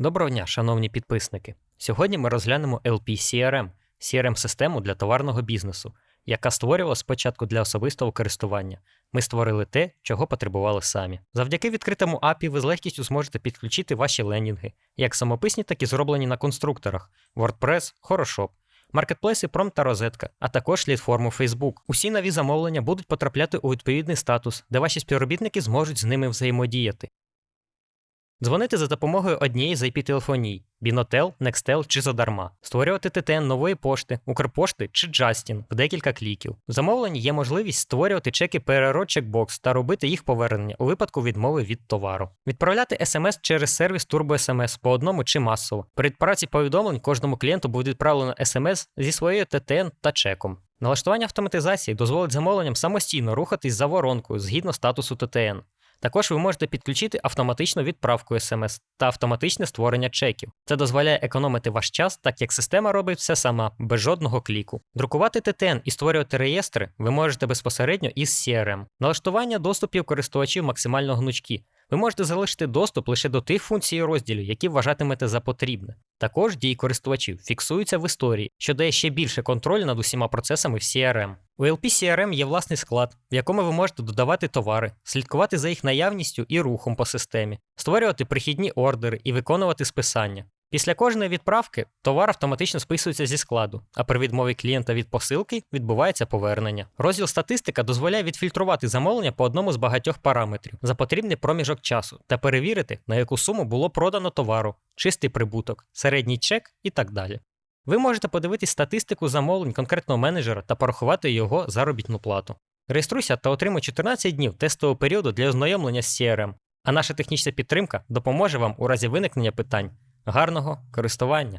Доброго дня, шановні підписники. Сьогодні ми розглянемо LP CRM – CRM-систему для товарного бізнесу, яка створювала спочатку для особистого користування. Ми створили те, чого потребували самі. Завдяки відкритому API ви з легкістю зможете підключити ваші ленінги, як самописні, так і зроблені на конструкторах WordPress, Хорошоп, маркетплейси Prom та Розетка, а також платформу Facebook. Усі нові замовлення будуть потрапляти у відповідний статус, де ваші співробітники зможуть з ними взаємодіяти. Дзвонити за допомогою однієї з IP-телефоній Binotel, Nextel чи задарма, створювати ТТН нової пошти, Укрпошти чи Justin в декілька кліків. В замовленні є можливість створювати чеки ПРРО чекбокс та робити їх повернення у випадку відмови від товару. Відправляти смс через сервіс TurboSMS по одному чи масово. При відправці повідомлень кожному клієнту буде відправлено смс зі своєю ТТН та чеком. Налаштування автоматизації дозволить замовленням самостійно рухатись за воронкою згідно статусу ТТН. Також ви можете підключити автоматичну відправку смс та автоматичне створення чеків. Це дозволяє економити ваш час, так як система робить все сама, без жодного кліку. Друкувати ТТН і створювати реєстри ви можете безпосередньо із CRM. Налаштування доступів користувачів максимально гнучкі. Ви можете залишити доступ лише до тих функцій розділів, які вважатимете за потрібне. Також дії користувачів фіксуються в історії, що дає ще більше контролю над усіма процесами в CRM. У LP CRM є власний склад, в якому ви можете додавати товари, слідкувати за їх наявністю і рухом по системі, створювати прихідні ордери і виконувати списання. Після кожної відправки товар автоматично списується зі складу, а при відмові клієнта від посилки відбувається повернення. Розділ статистика дозволяє відфільтрувати замовлення по одному з багатьох параметрів за потрібний проміжок часу та перевірити, на яку суму було продано товару, чистий прибуток, середній чек і так далі. Ви можете подивитись статистику замовлень конкретного менеджера та порахувати його заробітну плату. Реєструйся та отримай 14 днів тестового періоду для ознайомлення з CRM, а наша технічна підтримка допоможе вам у разі виникнення питань. Гарного користування!